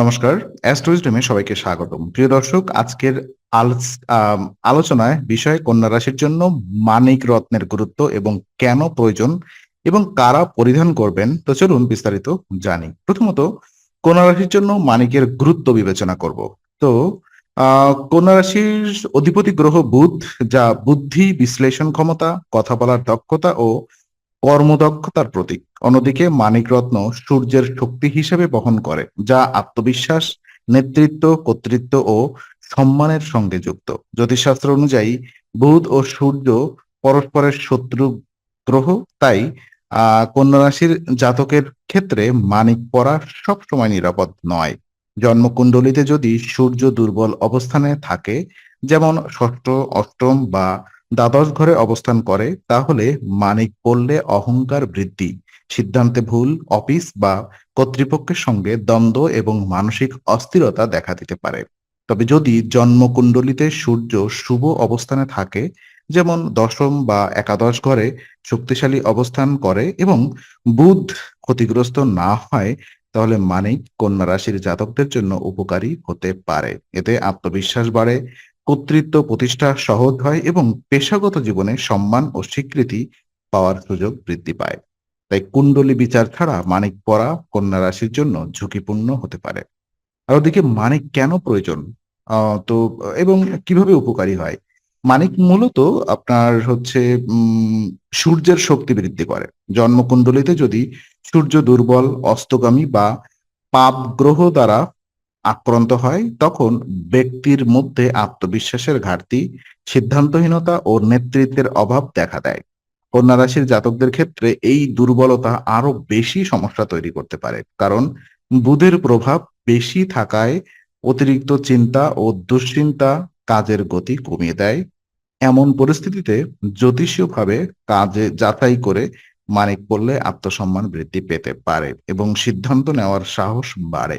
নমস্কার অ্যাস্ট্রোইজমে সবাইকে স্বাগতম। প্রিয় দর্শক, আজকের আলোচনায় বিষয় কন্যা রাশির জন্য মানিক রত্নের গুরুত্ব এবং কেন প্রয়োজন এবং কারা পরিধান করবেন, তো চলুন বিস্তারিত জানি। প্রথমত, কন্যা রাশির জন্য মানিকের গুরুত্ব বিবেচনা করব। তো কন্যা রাশির অধিপতি গ্রহ বুধ, যা বুদ্ধি বিশ্লেষণ ক্ষমতা, কথা বলার দক্ষতা ও কর্মদক্ষতার প্রতীক। অন্যদিকে মানিক রত্ন সূর্যের শক্তি হিসেবে বহন করে, যা আত্মবিশ্বাস, নেতৃত্ব, কর্তৃত্ব ও সম্মানের সঙ্গে যুক্ত। জ্যোতিষশাস্ত্র অনুযায়ী বুধ ও সূর্য পরস্পরের শত্রু গ্রহ, তাই আহ কন্যা রাশির জাতকের ক্ষেত্রে মানিক পরা সবসময় নিরাপদ নয়। জন্মকুণ্ডলিতে যদি সূর্য দুর্বল অবস্থানে থাকে, যেমন ষষ্ঠ, অষ্টম বা দ্বাদশ ঘরে অবস্থান করে, তাহলে মানিক পড়লে অহংকার বৃদ্ধি, সিদ্ধান্তে ভুল, অফিস বা কর্তৃপক্ষের সঙ্গে দ্বন্দ্ব এবং মানসিক অস্থিরতা দেখা দিতে পারে। তবে যদি জন্মকুণ্ডলিতে সূর্য শুভ অবস্থানে থাকে, যেমন দশম বা একাদশ ঘরে শক্তিশালী অবস্থান করে এবং বুধ ক্ষতিগ্রস্ত না হয়, তাহলে মানিক কন্যা রাশির জাতকদের জন্য উপকারী হতে পারে। এতে আত্মবিশ্বাস বাড়ে কর্তৃত্ব প্রতিষ্ঠা সহজ হয় এবং পেশাগত জীবনে সম্মান ও স্বীকৃতি পাওয়ার সুযোগ বৃদ্ধি পায়। তাই কুণ্ডলী বিচার ছাড়া মানিক পড়া কন্যা রাশির জন্য ঝুঁকিপূর্ণ হতে পারে। আর ওদিকে মানিক কেন প্রয়োজন? তো, এবং কীভাবে উপকারী হয়? মানিক মূলত আপনার হচ্ছে সূর্যের শক্তি বৃদ্ধি করে। জন্মকুণ্ডলিতে যদি সূর্য দুর্বল, অস্তগামী বা পাপ গ্রহ দ্বারা আক্রান্ত হয়, তখন ব্যক্তির মধ্যে আত্মবিশ্বাসের ঘাটতি, সিদ্ধান্তহীনতা ও নেতৃত্বের অভাব দেখা দেয়। কন্যা রাশির জাতকদের ক্ষেত্রে এই দুর্বলতা আরও বেশি সমস্যা তৈরি করতে পারে, কারণ বুধের প্রভাব বেশি থাকায় অতিরিক্ত চিন্তা ও দুশ্চিন্তা কাজের গতি কমিয়ে দেয়। এমন পরিস্থিতিতে জ্যোতিষীয়ভাবে কাজে যাচাই করে মানিক পড়লে আত্মসম্মান বৃদ্ধি পেতে পারে এবং সিদ্ধান্ত নেওয়ার সাহস বাড়ে।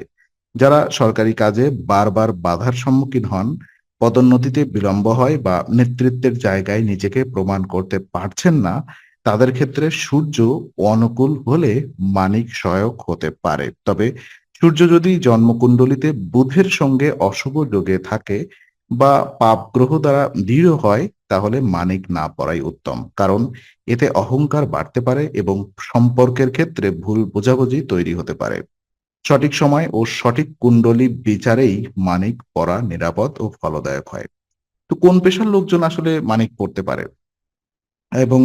যারা সরকারি কাজে বারবার বাধার সম্মুখীন হন, পদোন্নতিতে বিলম্ব হয় বা নেতৃত্বের জায়গায় নিজেকে প্রমাণ করতে পারছেন না, তাদের ক্ষেত্রে সূর্য অনুকূল হলে মানিক সহায়ক হতে পারে। তবে সূর্য যদি জন্মকুণ্ডলিতে বুধের সঙ্গে অশুভ যোগে থাকে বা পাপ গ্রহ দ্বারা দৃঢ় হয়, তাহলে মানিক না পড়াই উত্তম। কারণ এতে অহংকার বাড়তে পারে এবং সম্পর্কের ক্ষেত্রে ভুল বোঝাবুঝি তৈরি হতে পারে। সঠিক সময় ও সঠিক কুণ্ডলী বিচারেই মানিক পড়া নিরাপদ ও ফলদায়ক হয়। তো কোন পেশার লোকজন আসলে মানিক পড়তে পারে? এবং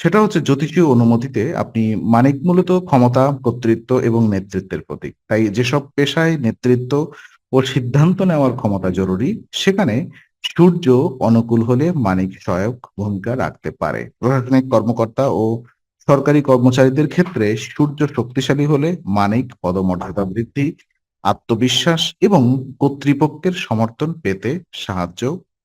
সেটা হচ্ছে জ্যোতিষীয় অনুমতিতে আপনি মানিক মূলত ক্ষমতা, কর্তৃত্ব এবং নেতৃত্বের প্রতীক। তাই যেসব পেশায় নেতৃত্ব ও সিদ্ধান্ত নেওয়ার ক্ষমতা জরুরি, সেখানে সূর্য অনুকূল হলে মানিক সহায়ক ভূমিকা রাখতে পারে। প্রশাসনিক কর্মকর্তা ও সরকারি কর্মচারীদের ক্ষেত্রে সূর্য শক্তিশালী হলে মানিক পদমর্যাদা বৃদ্ধি, আত্মবিশ্বাস এবং কর্তৃপক্ষের সমর্থন পেতে সাহায্য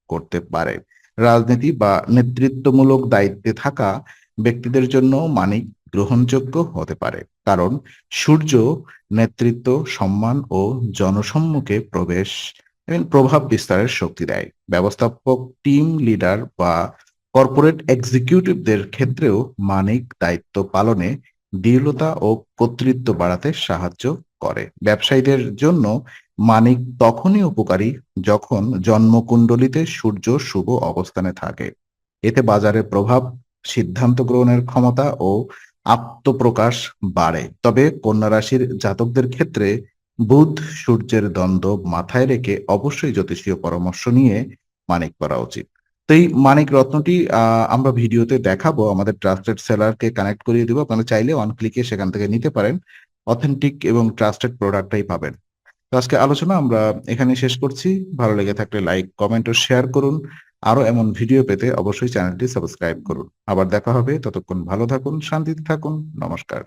করতে পারে। রাজনীতি বা নেতৃত্বমূলক দায়িত্বে থাকা ব্যক্তিদের জন্য মানিক গ্রহণযোগ্য হতে পারে, কারণ সূর্য নেতৃত্ব, সম্মান ও জনসম্মুখে প্রবেশ প্রভাব বিস্তারের শক্তি দেয়। ব্যবস্থাপক, টিম লিডার বা কর্পোরেট এক্সিকিউটিভদের ক্ষেত্রেও মানিক দায়িত্ব পালনে দৃঢ়তা ও কর্তৃত্ব বাড়াতে সাহায্য করে। ব্যবসায়ীদের জন্য মানিক তখনই উপকারী যখন জন্মকুণ্ডলিতে সূর্য শুভ অবস্থানে থাকে। এতে বাজারের প্রভাব, সিদ্ধান্ত গ্রহণের ক্ষমতা ও আত্মপ্রকাশ বাড়ে। তবে কন্যা রাশির জাতকদের ক্ষেত্রে বুধ সূর্যের দ্বন্দ্ব মাথায় রেখে অবশ্যই জ্যোতিষীয় পরামর্শ নিয়ে মানিক করা উচিত। তো এই মানিক রত্নটি আমরা ভিডিওতে দেখাবো। আমাদের ট্রাস্টেড সেলারকে কানেক্ট করিয়ে দিব। আপনারা চাইলে ওয়ান ক্লিকে সেখান থেকে নিতে পারেন। অথেন্টিক এবং ট্রাস্টেড প্রোডাক্টটাই পাবেন। তো আজকে আলোচনা আমরা এখানে শেষ করছি। ভালো লেগে থাকলে লাইক কমেন্ট ও শেয়ার করুন। আরও এমন ভিডিও পেতে অবশ্যই চ্যানেলটি সাবস্ক্রাইব করুন। আবার দেখা হবে। ততক্ষণ ভালো থাকুন, শান্তিতে থাকুন। নমস্কার।